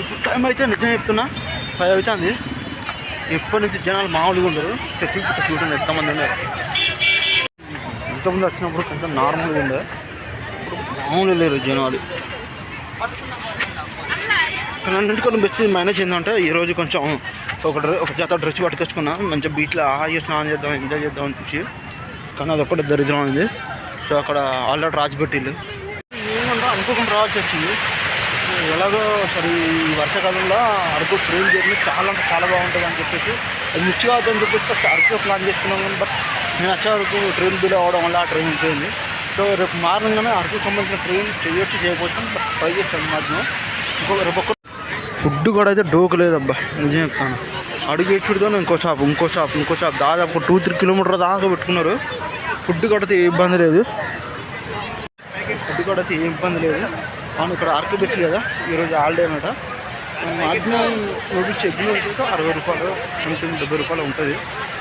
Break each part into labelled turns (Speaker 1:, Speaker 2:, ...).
Speaker 1: ఇప్పుడు టైం అయితే నిజం చెప్తున్నా పది అవుతుంది ఎప్పటి నుంచి జనాలు మామూలుగా ఉండరు. చర్చించి చూడండి ఎంతమంది ఉన్నారు. ఎంతమంది వచ్చినప్పుడు కొంచెం నార్మల్గా ఉండే ఇప్పుడు మామూలు లేరు జనాలు. అన్నింటి కొన్ని బెచ్చింది మేనేజ్ ఏంటంటే ఈరోజు కొంచెం ఒక డ్రెస్ ఒక జత డ్రెస్ పట్టుకొచ్చుకున్నా మంచిగా బీచ్లో హాయిగా స్నానం చేద్దాం ఎంజాయ్ చేద్దాం అని చూసి కానీ అది ఒక్కటి దరిద్రం అయింది. సో అక్కడ ఆల్రెడీ రాసి పెట్టిళ్ళు ఏమంటే అనుకోకుండా రావాల్సి వచ్చింది. ఎలాగో సరే ఈ వర్షాకాలంలో అరకు ట్రైన్ జర్నీ చాలా అంటే చాలా బాగుంటుంది అని చెప్పేసి అది మిస్ కావద్దని చెప్పేసి అరకు ప్లాన్ చేసుకున్నాం కానీ బట్ నేను వచ్చే వరకు ట్రైన్ బిల్ అవ్వడం వల్ల ఆ ట్రైన్ ఉంటుంది సో రేపు మార్నింగ్గానే అరకు సంబంధించిన ట్రైన్ చేయొచ్చు చేయకపోవచ్చు బట్ ట్రై చేస్తాను మాత్రం ఇంకో రేపు ఫుడ్ కూడా అయితే డోకు లేదబ్బా నిజం చెప్తాను. అడిగి ఎచ్చుడుతో ఇంకో షాప్ ఇంకో షాప్ ఇంకో షాప్ దాదాపు టూ త్రీ కిలోమీటర్ దాకా పెట్టుకున్నారు. ఫుడ్ కూడా అయితే ఏ ఇబ్బంది లేదు. ఫుడ్ కూడా అయితే ఏ ఇబ్బంది లేదు. అవును ఇక్కడ ఆర్కే బీచ్ కదా. ఈరోజు హాలిడే అనమాట మాక్సిమం నూడిల్స్ ఎగ్ నూడిల్స్ అరవై రూపాయలు సంథింగ్ డెబ్బై రూపాయలు ఉంటుంది.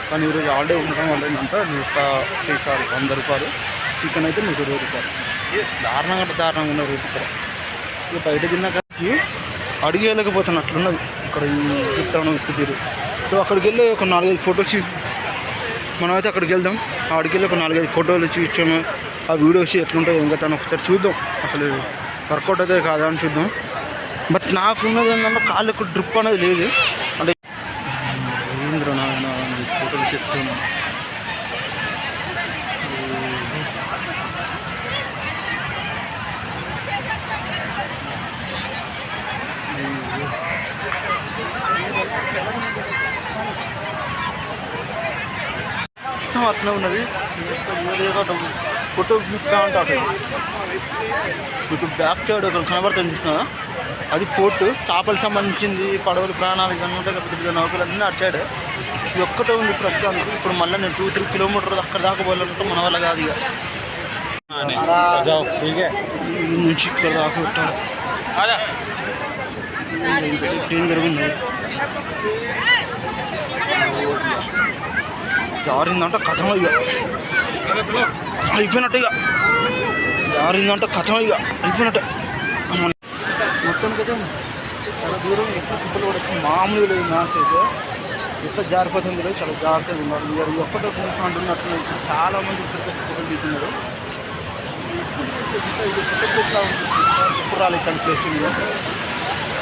Speaker 1: కానీ ఈరోజు హాలిడే ఉండడం వల్ల ఏంటంటే నూట టీకాలు వంద రూపాయలు. చికెన్ అయితే నూట ఇరవై రూపాయలు. ఏ దారుణంగా దారుణంగా ఉన్న రేపు ఇక్కడ. ఇక బయట తిన్నాక అడిగేయలేకపోతున్నట్లున్నది అట్లున్నది ఇక్కడ ఈ చిత్రం కుదిరి సో అక్కడికి వెళ్ళి ఒక నాలుగైదు ఫొటోస్ మనం అయితే అక్కడికి వెళ్దాం. అక్కడికి వెళ్ళి ఒక నాలుగైదు ఫోటోలు చూపించాము ఆ వీడియోస్ ఎట్లుంటాయి ఇంకా తను ఒకసారి చూద్దాం. అసలు వర్కౌట్ అయితే కాదా అని చూద్దాం. బట్ నాకున్నది ఏంటంటే కాళ్ళకు డ్రిప్ అనేది లేదు. అంటే ఏంద్ర నాయన ఫోటోలు చెప్తున్నా అట్లా ఉన్నది డబ్బు ఫోటో క్లిప్గా అంటే అటు మీకు బ్యాక్ సైడ్ ఒకరు కనబడుతుంది చూసిన అది ఫోర్ట్ చేపలకు సంబంధించింది పడవలు ప్రాణాలు ఇవన్నీ ఉంటాయి కదా పెద్ద నౌకలు అన్నీ అటు సైడ్. ఇది ఒక్కటే ఉంది ప్రస్తుతానికి. ఇప్పుడు మళ్ళీ నేను టూ త్రీ కిలోమీటర్ అక్కడ దాకా పోవాలంటే మన వల్ల కాదు ఇక. నుంచి ఇక్కడ దాకా పెట్టాలి ఏం జరిగింది? జారిందంటే కథం ఇక. అయిపోయినట్టు ఇక. జారిందంటే కథం ఇక. అయిపోయినట్టే. మొత్తానికి అయితే చాలా దూరం ఎట్లా కుప్పలు కూడా వచ్చి మామూలుగా లేదు మ్యాచ్ అయితే. ఎట్లా జారిపోతుంది లేదు చాలా జాగ్రత్తగా ఉన్నారు మీరు ఒక్కటే అంటున్నట్టు చాలా మంది క్రికెట్ కుప్పలు తీస్తున్నారు. ఇప్పుడు రాలేదు ఇక్కడ ప్లేస్